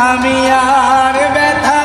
আমি আর ব্যথা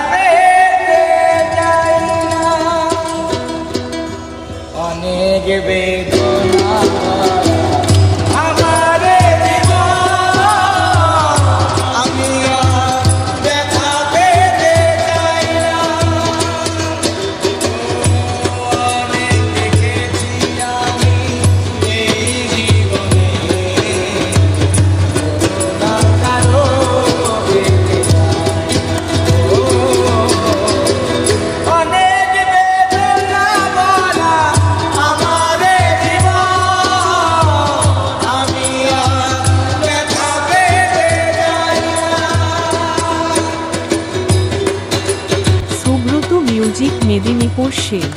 মিউজিক মেদিনীপুর শেখ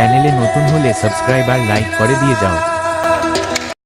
চ্যানেলে নতুন হলে সাবস্ক্রাইব আর লাইক করে দিয়ে যাও।